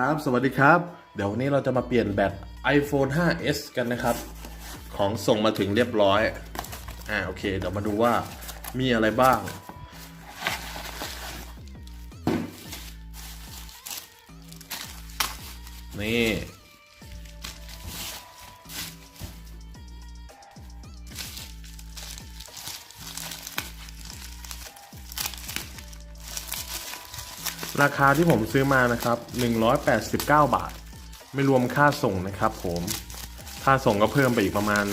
ครับ สวัสดีครับ เดี๋ยววันนี้เราจะมาเปลี่ยนแบต iPhone 5s กันนะครับ ของส่งมาถึงเรียบร้อย อ่า โอเค เดี๋ยวมาดูว่ามีอะไรบ้าง นี่ ราคาที่ผมซื้อมานะครับ 189 บาท ไม่รวมค่าส่งนะครับผม ค่าส่งก็เพิ่มไปอีกประมาณ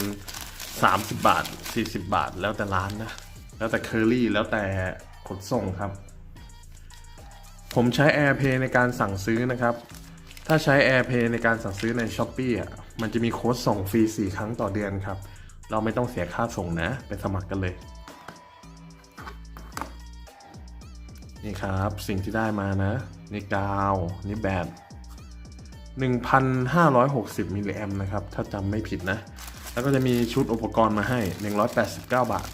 30 บาท 40 บาท แล้วแต่ร้านนะ แล้วแต่เคอรี่ แล้วแต่ขนส่งครับ ผมใช้ AirPay ในการสั่งซื้อนะครับ ถ้าใช้ AirPay ในการสั่งซื้อใน s h อ p e e อะ มันจะมีโค้ดส่งฟรี 4 ครั้งต่อเดือนครับ เราไม่ต้องเสียค่าส่งนะ ไปสมัครกันเลย นี่ครับสิ่งที่ได้มานะ นี่กาว นี่แบต1,560 มิลลิแอมนะครับ ถ้าจำไม่ผิดนะ แล้วก็จะมีชุดอุปกรณ์มาให้ 189 บาท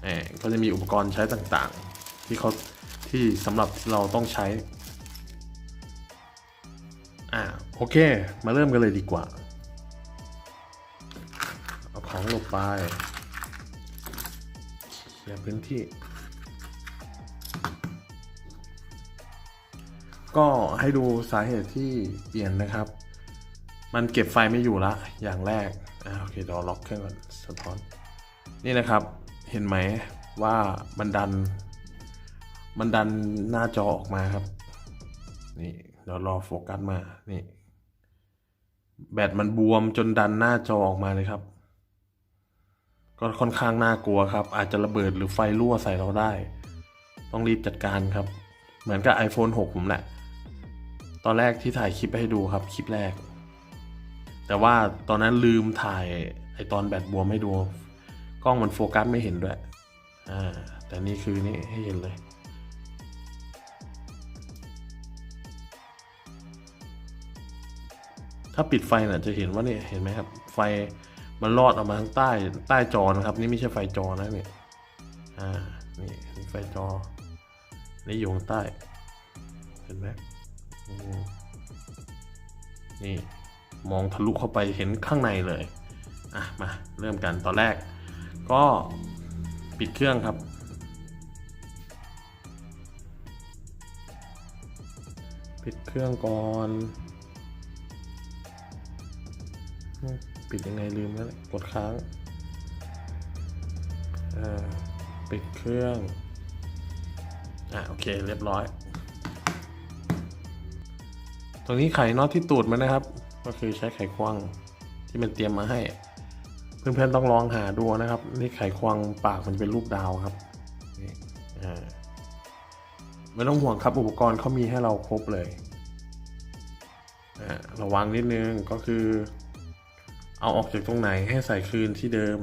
แหมก็จะมีอุปกรณ์ใช้ต่างๆ ที่เขาที่สำหรับเราต้องใช้ อ่าโอเค มาเริ่มกันเลยดีกว่า เอาของลงไปเคลียร์พื้นที่ ก็ให้ดูสาเหตุที่เปลี่ยนนะครับ มันเก็บไฟไม่อยู่ละอย่างแรกอ่าโอเคเดี๋ยวล็อกเครื่องก่อนสะท้อน นี่นะครับเห็นไหมว่ามันดัน มันดันหน้าจอออกมาครับ นี่เดี๋ยวรอโฟกัสมานี่แบตมันบวมจนดันหน้าจอออกมาเลยครับ ก็ค่อนข้างน่ากลัวครับ อาจจะระเบิดหรือไฟรั่วใส่เราได้ ต้องรีบจัดการครับ เหมือนกับ iPhone 6 ผมแหละ ตอนแรกที่ถ่ายคลิปให้ดูครับคลิปแรก แต่ว่าตอนนั้นลืมถ่ายไอตอนแบตบวมให้ดู กล้องมันโฟกัสไม่เห็นด้วยอ่าแต่นี่คือนี่ให้เห็นเลยถ้าปิดไฟน่ะจะเห็นว่าเนี่ยเห็นไหมครับ ไฟมันลอดออกมาทางใต้ใต้จอนะครับ นี่ไม่ใช่ไฟจอนะเนี่ยอ่านี่ไฟจอนี่อยู่ข้างใต้ เห็นไหม นี่มองทะลุเข้าไปเห็นข้างในเลยอะมาเริ่มกันตอนแรก ก็ปิดเครื่องครับ ปิดเครื่องก่อนปิดยังไงลืมแล้วกดค้างปิดเครื่องอะโอเคเรียบร้อย รงนี้ไขน็อตที่ตูดมันนะครับ ก็คือใช้ไขควงที่มันเตรียมมาให้ เพื่อนๆต้องลองหาดูนะครับ นี่ไขควงปากมันเป็นรูปดาวครับไม่ต้องห่วงครับอุปกรณ์เขามีให้เราครบเลยระวังนิดนึงก็คือ เอาออกจากตรงไหนให้ใส่คืนที่เดิม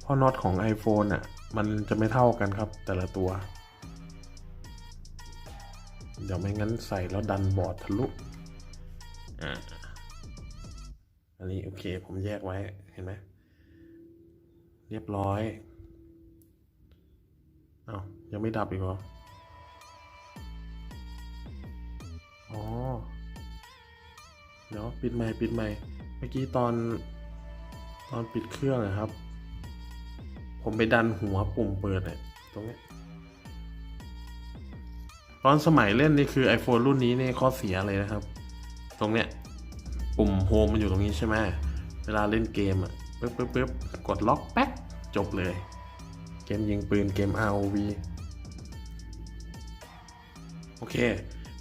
เพราะน็อตของ iPhone อะ มันจะไม่เท่ากันครับแต่ละตัว เดี๋ยวไม่งั้นใส่แล้วดันบอร์ดทะลุอ่าอันนี้โอเค ผมแยกไว้เห็นไหมเรียบร้อยเอา้ายังไม่ดับอีกเหรออ๋อเดี๋ยวปิดใหม่ปิดใหม่เมื่อกี้ตอนตอนปิดเครื่องนะครับ ผมไปดันหัวปุ่มเปิดเนี่ยตรงเนี้ย ตอนสมัยเล่นนี่คือ iPhone รุ่นนี้เนี่ยข้อเสียเลยนะครับ ตรงเนี้ยปุ่มโฮมมันอยู่ตรงนี้ใช่ไหมเวลาเล่นเกมอะปึ๊บปึ๊บปึ๊บกดล็อกแป๊กจบเลย เกมยิงปืนเกม ROV โอเค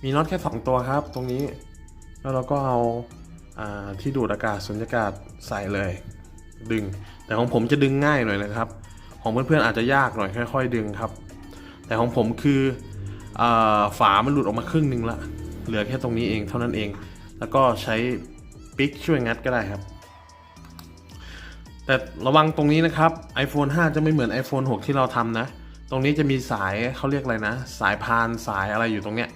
มีน็อตแค่ 2 ตัวครับ ตรงนี้ แล้วเราก็เอาอาที่ดูดอากาศสุญญากาศใส่เลย ดึง แต่ของผมจะดึงง่ายหน่อยนะครับ ของเพื่อนๆอาจจะยากหน่อยค่อย ๆ ดึงครับ แต่ของผมคือ ฝามันหลุดออกมาครึ่งหนึ่งละ เหลือแค่ตรงนี้เองเท่านั้นเอง แล้วก็ใช้ปิกช่วยงัดก็ได้ครับ แต่ระวังตรงนี้นะครับ iPhone 5 จะไม่เหมือน iPhone 6 ที่เราทำนะ ตรงนี้จะมีสายเขาเรียกอะไรนะ สายพานสายอะไรอยู่ตรงเนี้ย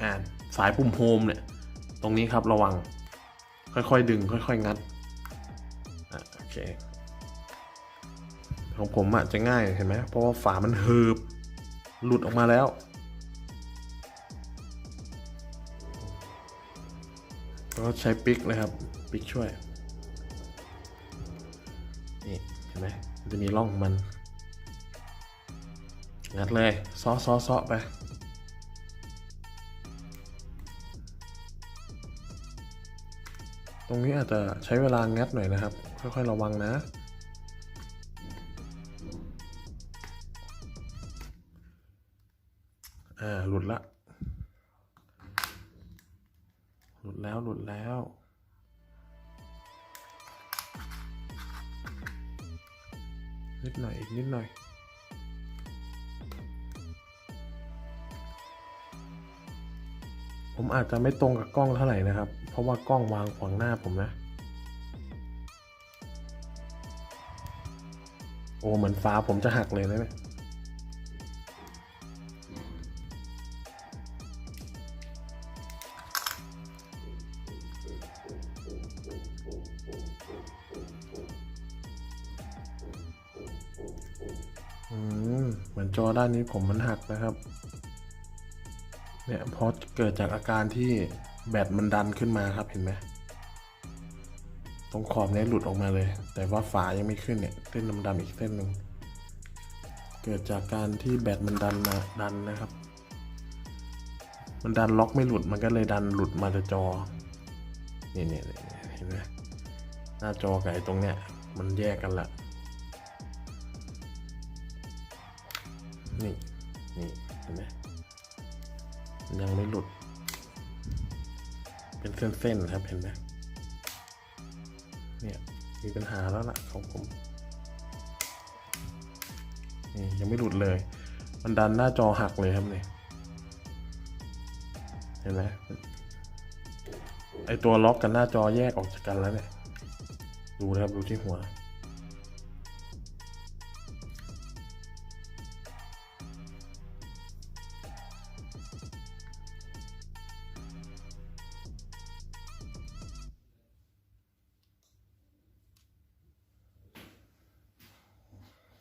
อ่าสายปุ่มโฮมเนี่ย ตรงนี้ครับระวัง ค่อยๆดึง ค่อยๆงัดอโอเค ของผมอะจะง่ายเห็นไหมเพราะว่าฝามันเฮิบหลุดออกมาแล้ว ก็ใช้ปิกเลยครับปิกช่วย นี่ เห็นไหมมันจะมีร่องของมัน งัดเลยซ้อซ้อซ้อไปตรงนี้อาจจะใช้เวลางัดหน่อยนะครับ ค่อยๆระวังนะ อ่า หลุดละ ห ลุดแล้วหลุดแล้ว นิดหน่อยอีกนิดหน่อย ผมอาจจะไม่ตรงกับกล้องเท่าไหร่นะครับ เพราะว่ากล้องวางขวางหน้าผมนะ โอ้เหมือนฟ้าผมจะหักเลยนะเนี่ย ด้านนี้ผมมันหักนะครับ เนี่ยเพราะเกิดจากอาการที่แบตมันดันขึ้นมาครับเห็นไหมตรงขอบเนี้หลุดออกมาเลย แต่ว่าฝายังไม่ขึ้นเนี่ยเส้นดำๆอีกเส้นหนึ่งเกิดจากการที่แบตมันดันมาดันนะครับ มันดันล็อกไม่หลุดมันก็เลยดันหลุดมาจากจอเนี่ยเนี่ยเนี่ยเห็นไหมหน้าจอกับไอ้ตรงเนี้ยมันแยกกันละ นี่ นี่เห็นไหมยังไม่หลุด เป็นเส้นๆครับเห็นไหมเนี่ยมีปัญหาแล้วล่ะของผมนี่ยังไม่หลุดเลย มันดันหน้าจอหักเลยครับเนี่ยเห็นไหมไอตัวล็อกกับหน้าจอแยกออกจากกันแล้วเนี่ยดูนะครับดูที่หัว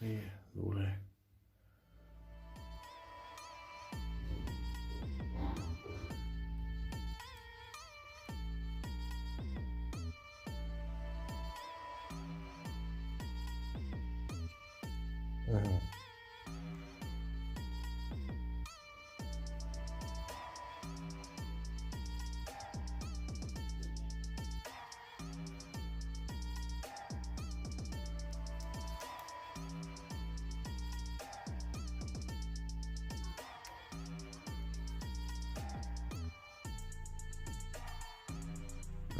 นี่ดูเ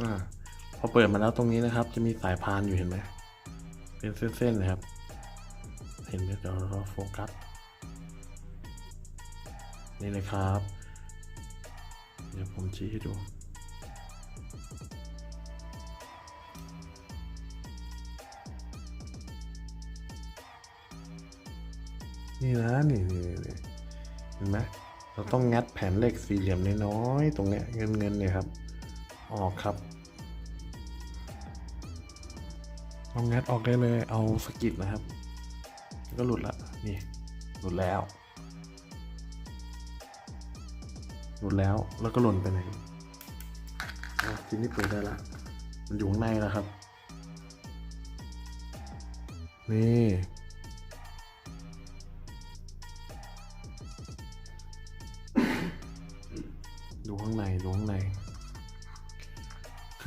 อ่าพอเปิดมาแล้วตรงนี้นะครับ จะมีสายพานอยู่เห็นไหมเป็นเส้นๆเลยครับ เห็นไหมเดี๋ยวเราโฟกัสนี่เลยครับ เดี๋ยวผมชี้ให้ดู นี่นะนี่นี่นี่เห็นไหมเราต้องงัดแผ่นเหล็กสี่เหลี่ยมน้อยๆตรงเนี้ยเงินเงินๆเนี่ยครับ ออกครับเอางัดออกได้เลยเอาสกิดนะครับ ก็หลุดละนี่หลุดแล้ว หลุดแล้วแล้วก็หล่นไปไหนอะทีนี้เปิดได้ละมันอยู่ข้างในแล้วครับ นี่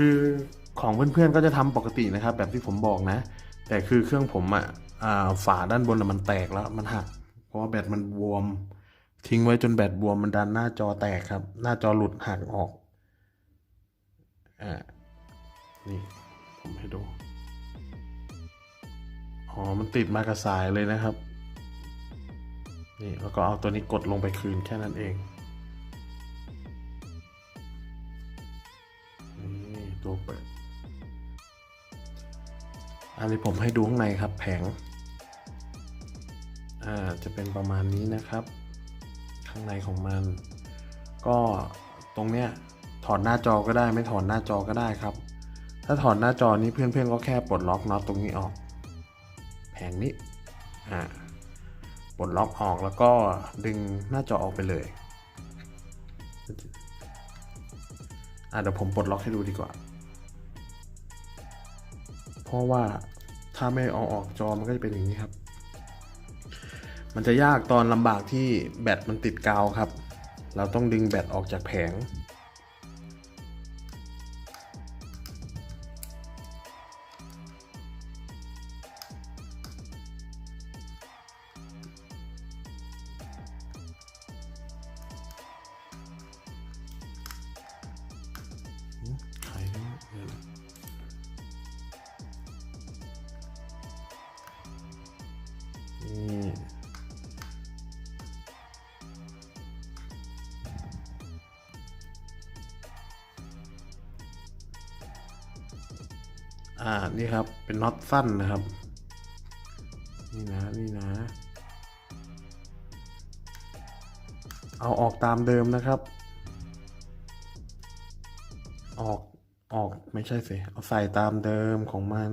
คือของเพื่อนๆก็จะทำปกตินะครับ แบบที่ผมบอกนะ แต่คือเครื่องผมอะอ่าฝาด้านบนมันแตกแล้วมันหัก เพราะว่าแบตมันบวม ทิ้งไว้จนแบตบวมมันดันหน้าจอแตกครับ หน้าจอหลุดหักออกอ่านี่ผมให้ดูอ๋อมันติดมากับสายเลยนะครับ นี่แล้วก็เอาตัวนี้กดลงไปคืนแค่นั้นเอง ตัวเปิดอันนี้ผมให้ดูข้างในครับแผง อ่าจะเป็นประมาณนี้นะครับ ข้างในของมัน ก็ตรงเนี้ยถอดหน้าจอก็ได้ไม่ถอดหน้าจอก็ได้ครับ ถ้าถอดหน้าจอนี้เพื่อนๆก็แค่ปลดล็อกน็อตตรงนี้ออก แผงนี้อ่าปลดล็อกออกแล้วก็ดึงหน้าจอออกไปเลยอะเดี๋ยวผมปลดล็อกให้ดูดีกว่า เพราะว่าถ้าไม่เอาออกจอมันก็จะเป็นอย่างนี้ครับ มันจะยากตอนลำบากที่แบตมันติดกาวครับ เราต้องดึงแบตออกจากแผง น็อตสั้นนะครับ นี่นะนี่นะ เอาออกตามเดิมนะครับ ออกออกไม่ใช่สิเอาใส่ตามเดิมของมัน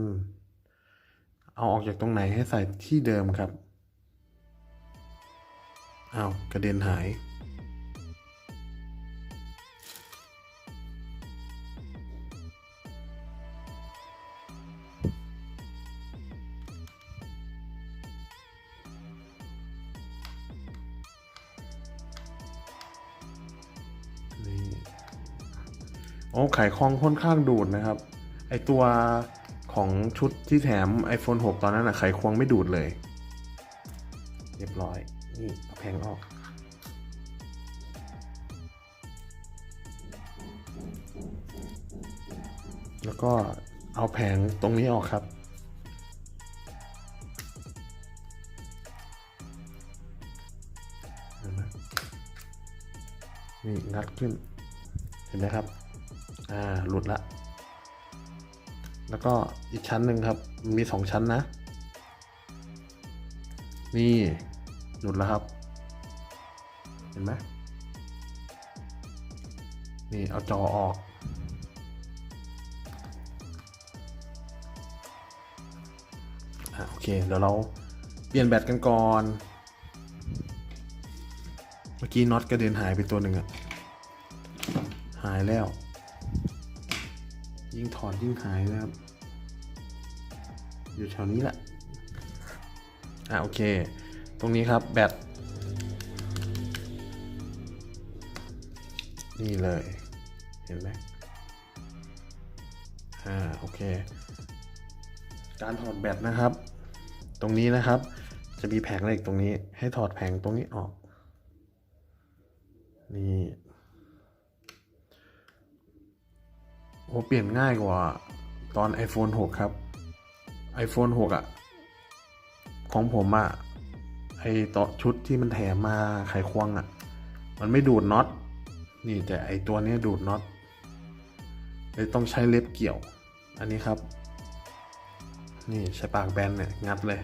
เอาออกจากตรงไหนให้ใส่ที่เดิมครับอ้าวกระเด็นหาย ไขควงค่อนข้างดูดนะครับ ไอตัวของชุดที่แถม iPhone 6 ตอนนั้นอะไขควงไม่ดูดเลย เรียบร้อย นี่เอาแผงออกแล้วก็เอาแผงตรงนี้ออกครับ นี่งัดขึ้น เห็นไหมครับ อ่าหลุดละ แล้วก็อีกชั้นหนึ่งครับ มีสองชั้นนะ นี่หลุดแล้วครับ เห็นไหมนี่เอาจอออก อะโอเค เดี๋ยวเราเปลี่ยนแบตกันก่อน เมื่อกี้น็อตกระเด็นหายไปตัวหนึ่งอะหายแล้ว ยิ่งถอดยิ่งหายนะครับ อยู่แถวนี้แหละ อะโอเค ตรงนี้ครับแบต นี่เลย เห็นไหมอ่าโอเค การถอดแบตนะครับ ตรงนี้นะครับ จะมีแผงเหล็กตรงนี้ ให้ถอดแผงตรงนี้ออก นี่ โอ้เปลี่ยนง่ายกว่าตอน iPhone 6 ครับ iPhone 6อะ ของผมอะ ไอต่อชุดที่มันแถมมาไขควงอะ มันไม่ดูดน็อต นี่แต่ไอตัวนี้ดูดน็อตเลยต้องใช้เล็บเกี่ยว อันนี้ครับ นี่ใช้ปากแบนเนี่ยงัดเลย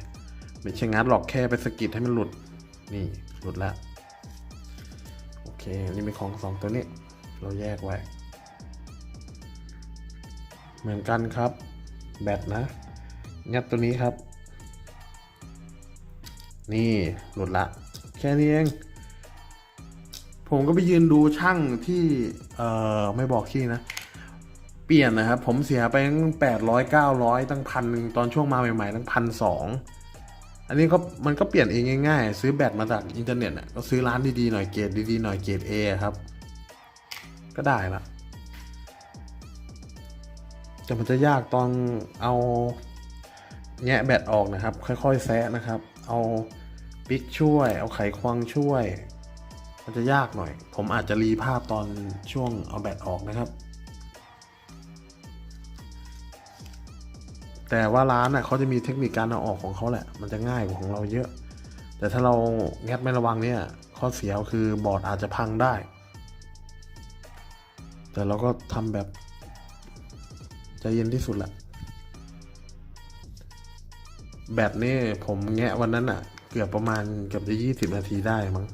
ไม่ใช่งัดหรอกแค่ไปสกิดให้มันหลุด นี่หลุดแล้ว โอเค นี่เป็นของสองตัวนี้ เราแยกไว้ เหมือนกันครับ แบตนะงัดตัวนี้ครับ นี่หลุดละ แค่นี้เองผมก็ไปยืนดูช่างที่เอ่อไม่บอกที่นะ เปลี่ยนนะครับ ผมเสียไปตั้งแปดร้อยเก้าร้อยตั้งพันหนึ่งตอนช่วงมาใหม่ๆตั้งพันสองอันนี้ก็มันก็เปลี่ยนเองง่ายๆ ซื้อแบตมาจากอินเทอร์เน็ตอะก็ซื้อร้านดีๆหน่อยเกรดดีๆหน่อยเกรดเอครับ ก็ได้ละ แต่มันจะยากตอนเอาแงะแบตออกนะครับ ค่อยๆแซะนะครับ เอาปิกช่วย เอาไขควงช่วย มันจะยากหน่อย ผมอาจจะรีภาพตอนช่วงเอาแบตออกนะครับ แต่ว่าร้านน่ะเขาจะมีเทคนิคการเอาออกของเขาแหละ มันจะง่ายกว่าของเราเยอะ แต่ถ้าเราแงะไม่ระวังเนี่ย ข้อเสียคือบอร์ดอาจจะพังได้ แต่เราก็ทำแบบ ใจเย็นที่สุดละแบตนี่ผมแงะวันนั้นอะเกือบประมาณเกือบจะยี่สิบนาทีได้มั้ง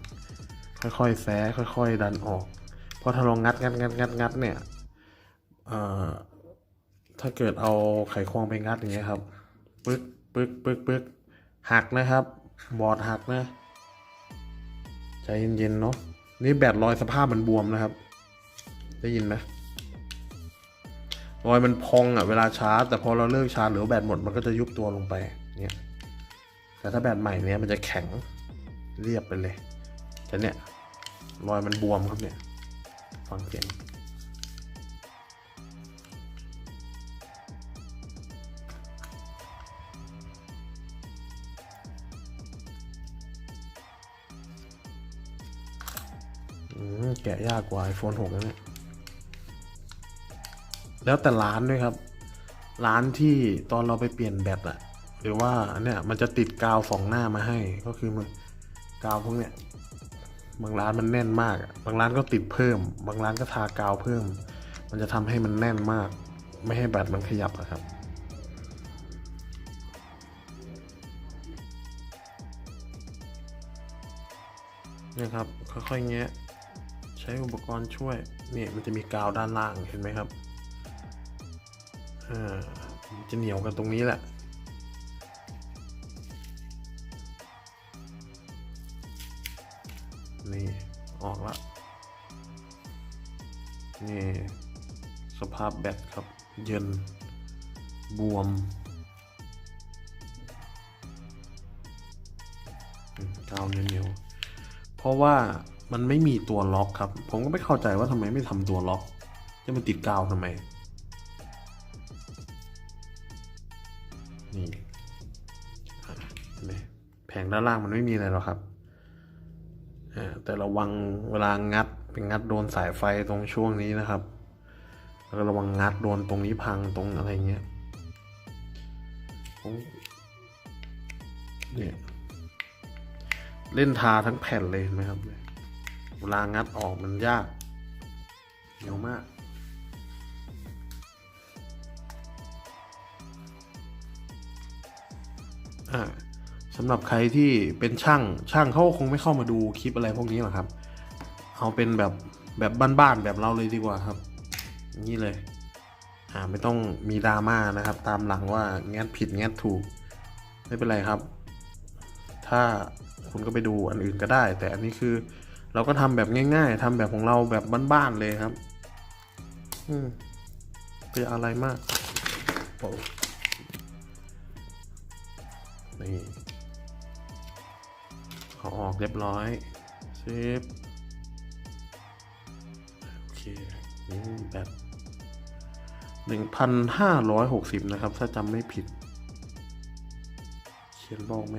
ค่อยๆแซะค่อย ๆ ดันออก เพราะถ้าเรางัดงัดงัดงัดงัดเนี่ยถ้าเกิดเอาไขควงไปงัดอย่างเงี้ยครับปึ๊กปึ๊กปึ๊กปึ๊กหักนะครับ บอร์ดหักนะเย็นๆเนาะนี่แบตรอยสภาพมันบวมนะครับ ได้ยินไหม รอยมันพองอะเวลาชาร์จ แต่พอเราเลิกชาร์จหรือแบตหมดมันก็จะยุบตัวลงไปเนี่ยแต่ถ้าแบตใหม่เนี้ยมันจะแข็งเรียบไปเลยแต่เนี่ยรอยมันบวมครับเนี่ยฟังเสียงแกะยากกว่า iPhone 6นะเนี่ย แล้วแต่ร้านด้วยครับ ร้านที่ตอนเราไปเปลี่ยนแบตอะหรือว่าเนี่ยมันจะติดกาวสองหน้ามาให้ ก็คือมันกาวพวกเนี้ยบางร้านมันแน่นมาก บางร้านก็ติดเพิ่ม บางร้านก็ทากาวเพิ่ม มันจะทำให้มันแน่นมาก ไม่ให้แบตมันขยับอะครับนี่ครับค่อยๆแงะใช้อุปกรณ์ช่วยนี่มันจะมีกาวด้านล่างเห็นไหมครับ จะเหนียวกันตรงนี้แหละ นี่ ออกละนี่ สภาพแบตครับ เย็น บวม กาวเหนียวๆเพราะว่ามันไม่มีตัวล็อกครับ ผมก็ไม่เข้าใจว่าทำไมไม่ทำตัวล็อก จะมาติดกาวทำไม นี่เห็นไหมแผงด้านล่างมันไม่มีอะไรหรอกครับแต่ระวังเวลางัดเป็นงัดโดนสายไฟตรงช่วงนี้นะครับแล้วก็ระวังงัดโดนตรงนี้พังตรงอะไรเงี้ยเนี่ยเล่นทาทั้งแผ่นเลยเห็นไหมครับเวลางัดออกมันยากเหนียวมาก อ่าสำหรับใครที่เป็นช่างช่างเขาคงไม่เข้ามาดูคลิปอะไรพวกนี้หรอกครับ เอาเป็นแบบแบบบ้านๆแบบเราเลยดีกว่าครับนี้เลยอ่าไม่ต้องมีดราม่านะครับ ตามหลังว่าแงดผิดแงดถูก ไม่เป็นไรครับ ถ้าคุณก็ไปดูอันอื่นก็ได้ แต่อันนี้คือเราก็ทำแบบง่าย ๆทำแบบของเราแบบบ้านๆเลยครับ อืมไปอะไรมากโอ้ เอาออกเรียบร้อยเซฟโอเคนี่แบบหนึ่งพันห้าร้อยหกสิบนะครับ ถ้าจำไม่ผิด เขียนบอกไหม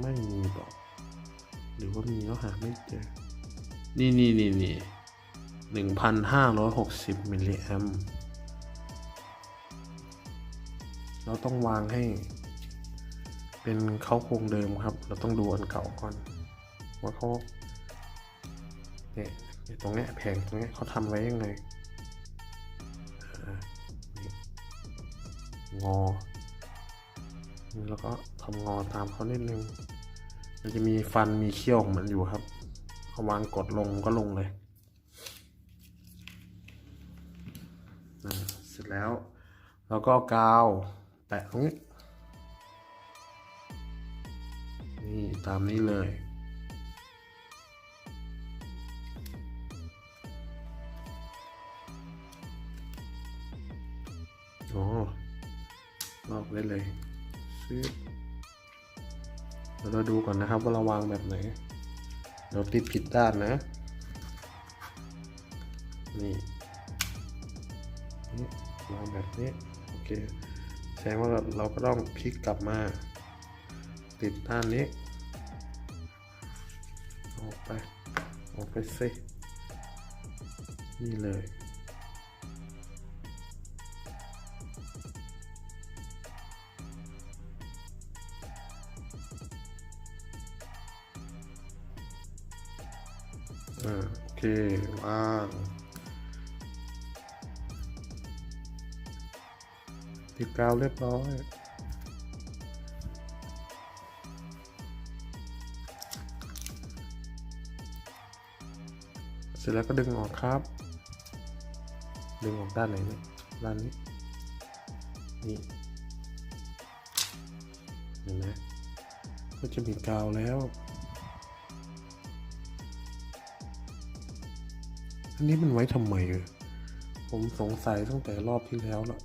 ไม่มีบอก หรือว่ามีแล้วหาไม่เจอ นี่นี่นี่นี่หนึ่งพันห้าร้อยหกสิบมิลลิแอม เราต้องวางให้ เป็นเข้าโครงเดิมครับ เราต้องดูอันเก่าก่อน ว่าเขาเนี่ยตรงเนี้ยแผงตรงเนี้ยเขาทำไว้ยังไงอ่างอ แล้วก็ทำงอตามเขานิดนึง มันจะมีฟันมีเขี้ยวของมันอยู่ครับเอาวางกดลงก็ลงเลยนะเสร็จแล้ว แล้วก็กาว แปะตรงนี้ นี่ตามนี้เลยอ๋อลอกได้เลยซื้อเดี๋ยวเราดูก่อนนะครับว่าเราวางแบบไหนเดี๋ยวติดผิดด้านนะ นี่ นี่วางแบบนี้ โอเค แสดงว่าเราเราก็ต้องพลิกกลับมา ติดด้านนี้ ออกไป ออกไปสินี่เลยอ่าโอเควาง ติดกาวเรียบร้อยเสร็จแล้วก็ดึงออกครับ ดึงออกด้านไหนเนี่ยด้านนี้ นี่ เห็นไหมก็จะมีกาวแล้ว อันนี้มันไว้ทำไมเอ่ยผมสงสัยตั้งแต่รอบที่แล้วละ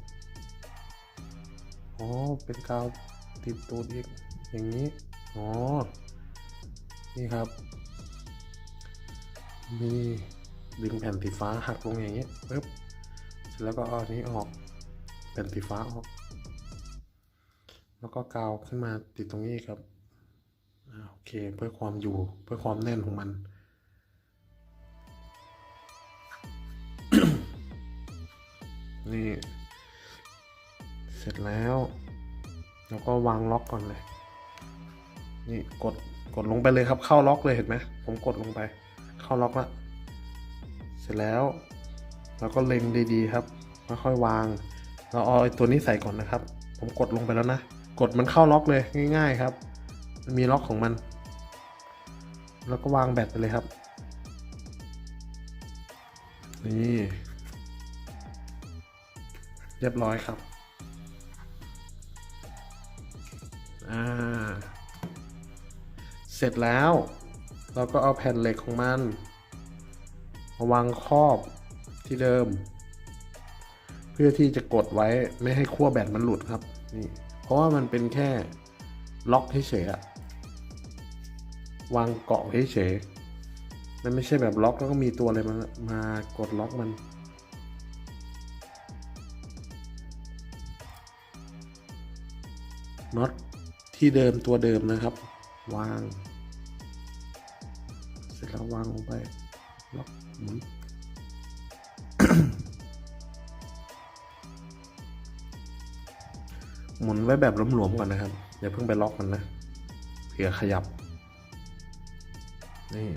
อ๋อ เป็นกาวติดตัวอีก อย่างนี้ อ๋อ นี่ครับ มีดึงแผ่นสีฟ้าหักลงอย่างนี้ปึ๊บเสร็จแล้วก็เอาอันนี้ออก แผ่นสีฟ้าออก แล้วก็กาวขึ้นมาติดตรงนี้ครับอโอเค เพื่อความอยู่ เพื่อความแน่นของมันนี่ ร็จแล้วแล้วก็วางล็อกก่อนเลย นี่กดกดลงไปเลยครับ เข้าล็อกเลยเห็นไหมผมกดลงไป เข้าล็อกละเสร็จแล้วแล้วก็เล็งดีๆครับค่อยๆวาง เราเอาตัวนี้ใส่ก่อนนะครับ ผมกดลงไปแล้วนะ กดมันเข้าล็อกเลยง่าย ๆครับ มันมีล็อกของมัน แล้วก็วางแบตไปเลยครับ นี่ เรียบร้อยครับ อ่า เสร็จแล้ว เราก็เอาแผ่นเหล็กของมันมาวางครอบที่เดิม เพื่อที่จะกดไว้ไม่ให้ขั้วแบตมันหลุดครับนี่เพราะว่ามันเป็นแค่ล็อกเฉยๆวางเกาะเฉยๆมันไม่ใช่แบบล็อกแล้วก็มีตัวอะไรมามากดล็อกมันน็อต ที่เดิมตัวเดิมนะครับ วาง เสร็จแล้ววางลงไปล็อกหมุนหมุนไว้แบบหลวมๆก่อนนะครับ อย่าเพิ่งไปล็อกมันนะเผื่อขยับ นี่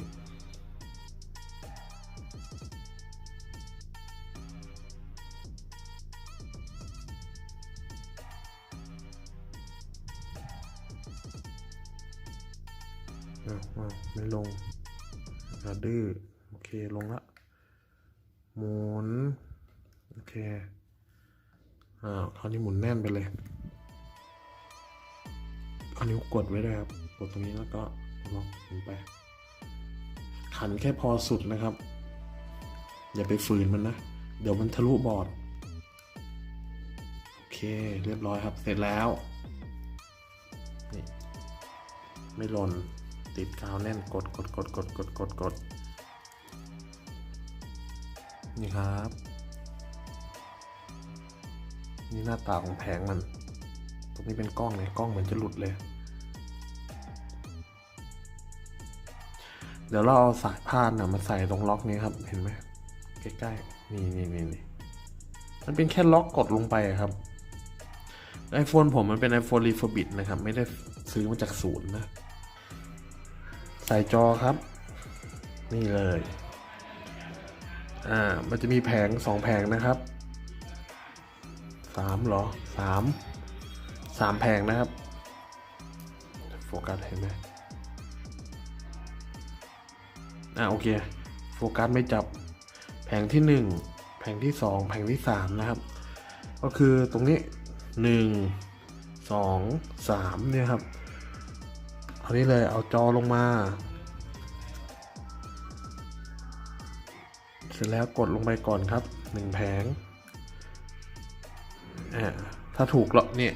อ้าวอ้าวไม่ลงอย่าดื้อโอเคลงละหมุนโอเคอ้าวคราวนี้หมุนแน่นไปเลยเอานิ้วกดไว้ด้วยครับกดตรงนี้แล้วก็ล็อกหมุนไป ขันแค่พอสุดนะครับ อย่าไปฝืนมันนะ เดี๋ยวมันทะลุบอร์ดโอเคเรียบร้อยครับเสร็จแล้วนี่ไม่หล่น ติดกาวแน่นกดกดกดกดกดกดกดนี่ครับ นี่หน้าตาของแผงมัน ตรงนี้เป็นกล้องเลยกล้องเหมือนจะหลุดเลย เดี๋ยวเราเอาสายพานนะมาใส่ตรงล็อกนี้ครับ เห็นไหมใกล้ๆ นี่นี่นี่นี่มันเป็นแค่ล็อกกดลงไปครับไอโฟนผมมันเป็น iPhone r e f u r b i t นะครับ ไม่ได้ซื้อมาจากศูนย์นะ ใส่จอครับ นี่เลย อ่า มันจะมีแผงสองแผงนะครับสามเหรอสามสามแผงนะครับ โฟกัสเห็นไหมอ่าโอเค โฟกัสไม่จับ แผงที่หนึ่งแผงที่สองแผงที่สามนะครับ ก็คือตรงนี้หนึ่งสองสามเนี่ยครับ เอานี้เลยเอาจอลงมา เสร็จแล้วกดลงไปก่อนครับหนึ่งแผงอ่าถ้าถูกแล้วเนี่ย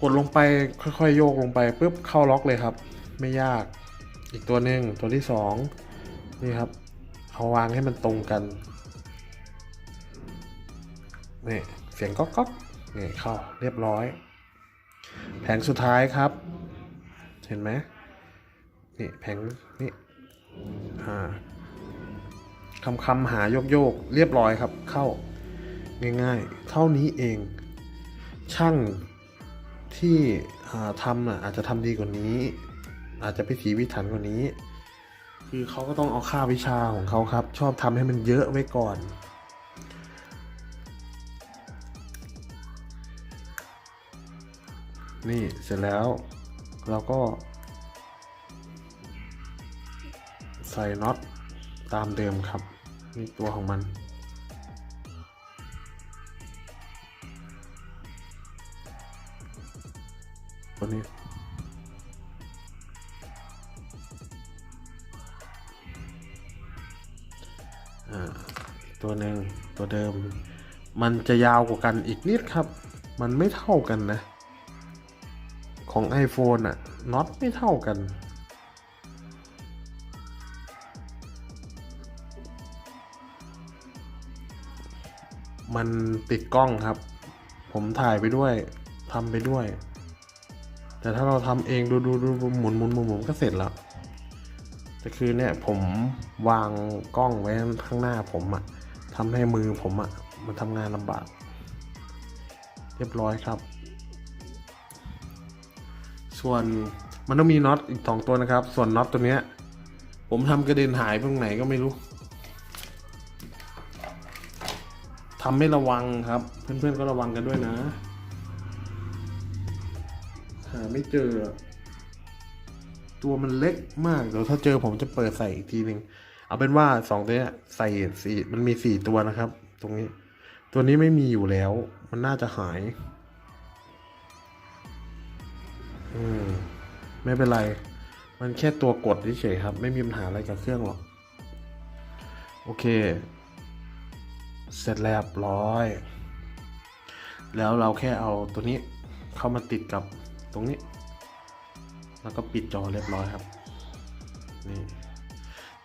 กดลงไปค่อยๆ โยกลงไปปุ๊บเข้าล็อกเลยครับ ไม่ยากอีกตัวหนึ่งตัวที่สองนี่ครับเอาวางให้มันตรงกันนี่เสียงก๊อกก๊อกนี่เข้าเรียบร้อย แผงสุดท้ายครับ ห็นไหมนี่แผงนี่อ่าคำคำหายกโยกเรียบร้อยครับ เข้าง่ายๆ เท่านี้เอง ช่างที่ทำน่ะอาจจะทำดีกว่านี้ อาจจะพิถีพิถันกว่านี้ คือเขาก็ต้องเอาค่าวิชาของเขาครับ ชอบทำให้มันเยอะไว้ก่อนนี่เสร็จแล้ว แล้วก็ ใส่น็อตตามเดิมครับนี่ตัวของมัน ตัวนี้ตัวหนึ่งตัวเดิม มันจะยาวกว่ากันอีกนิดครับ มันไม่เท่ากันนะ ของ iPhone อะน็อตไม่เท่ากัน มันติดกล้องครับ ผมถ่ายไปด้วยทำไปด้วย แต่ถ้าเราทำเองดูดูดูหมุนหมุนหมุนหมุนก็เสร็จแล้วแต่คือเนี่ยผมวางกล้องไว้ข้างหน้าผมอะทำให้มือผมอะมันทำงานลำบาก เรียบร้อยครับ ส่วนมันต้องมีน็อตอีกสองตัวนะครับ ส่วนน็อตตัวเนี้ย ผมทำกระเด็นหายไปตรงไหนก็ไม่รู้ทำไม่ระวังครับ เพื่อนๆก็ระวังกันด้วยนะ หาไม่เจอ ตัวมันเล็กมากเดี๋ยวถ้าเจอผมจะเปิดใส่อีกทีหนึ่งเอาเป็นว่าสองตัวเนี้ยใส่สี่มันมีสี่ตัวนะครับ ตรงนี้ ตัวนี้ไม่มีอยู่แล้ว มันน่าจะหาย อืมไม่เป็นไร มันแค่ตัวกดเฉยครับ ไม่มีปัญหาอะไรกับเครื่องหรอก โอเค เสร็จแล้วร้อย แล้วเราแค่เอาตัวนี้เข้ามาติดกับตรงนี้ แล้วก็ปิดจอเรียบร้อยครับ นี่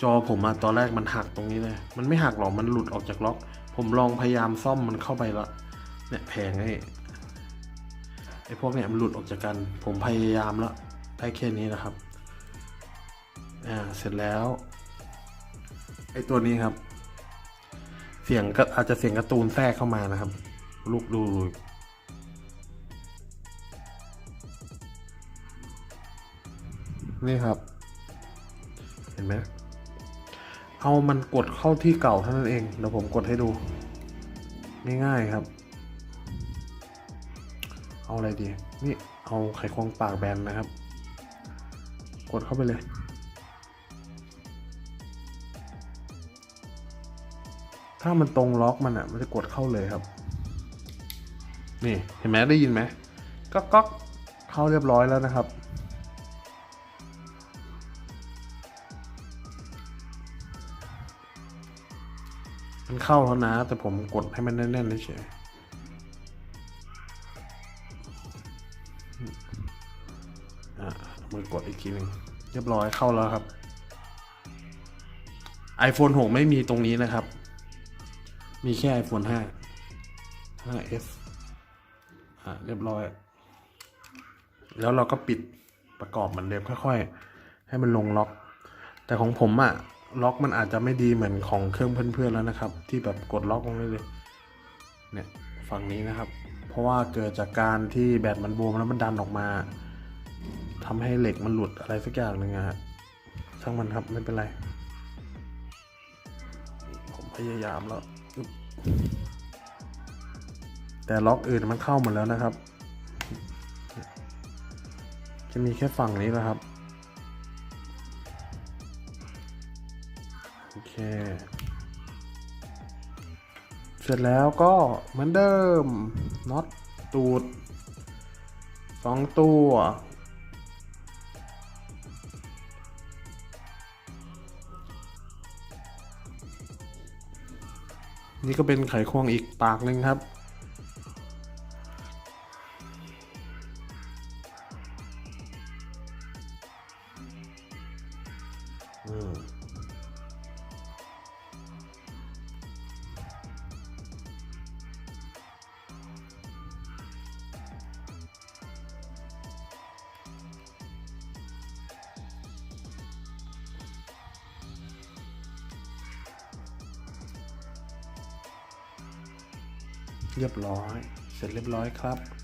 จอผมอะตอนแรกมันหักตรงนี้เลย มันไม่หักหรอก มันหลุดออกจากล็อก ผมลองพยายามซ่อมมันเข้าไปล้วเนี่ยแพงไอ้ ไอ้พวกเนี่ยมันหลุดออกจากกัน ผมพยายามแล้วได้แค่นี้นะครับ อ่า เสร็จแล้ว ไอ้ตัวนี้ครับ เสียงก็อาจจะเสียงการ์ตูนแทรกเข้ามานะครับ ลูกดูนี่ครับ เห็นไหมเอามันกดเข้าที่เก่าเท่านั้นเอง เดี๋ยวผมกดให้ดู ง่ายๆครับ เอาอะไรดี นี่เอาไขควงปากแบนนะครับ กดเข้าไปเลย ถ้ามันตรงล็อกมันอะ มันจะกดเข้าเลยครับ นี่เห็นไหมได้ยินไหมก็ก๊อกเข้าเรียบร้อยแล้วนะครับมันเข้าแล้วนะ แต่ผมกดให้มันแน่นๆเฉย มือกดอีกทีหนึ่งเรียบร้อยเข้าแล้วครับ iPhone 6 ไม่มีตรงนี้นะครับ มีแค่ iPhone 5 5s อะเรียบร้อย แล้วเราก็ปิดประกอบเหมือนเดิมค่อยๆ ให้มันลงล็อก แต่ของผมอะล็อกมันอาจจะไม่ดีเหมือนของเครื่องเพื่อนๆแล้วนะครับ ที่แบบกดล็อกลงได้เลยเนี่ยฝั่งนี้นะครับ เพราะว่าเกิดจากการที่แบตมันบวมแล้วมันดันออกมา ทำให้เหล็กมันหลุดอะไรสักอย่างหนึ่งอะฮะช่างมันครับไม่เป็นไร ผมพยายามแล้ว แต่ล็อกอื่นมันเข้าหมดแล้วนะครับ จะมีแค่ฝั่งนี้นะครับ โอเค เสร็จแล้วก็เหมือนเดิมน็อตตูดสองตัว นี่ก็เป็นไขควงอีกปากหนึ่งครับ เสร็จเรียบร้อยครับ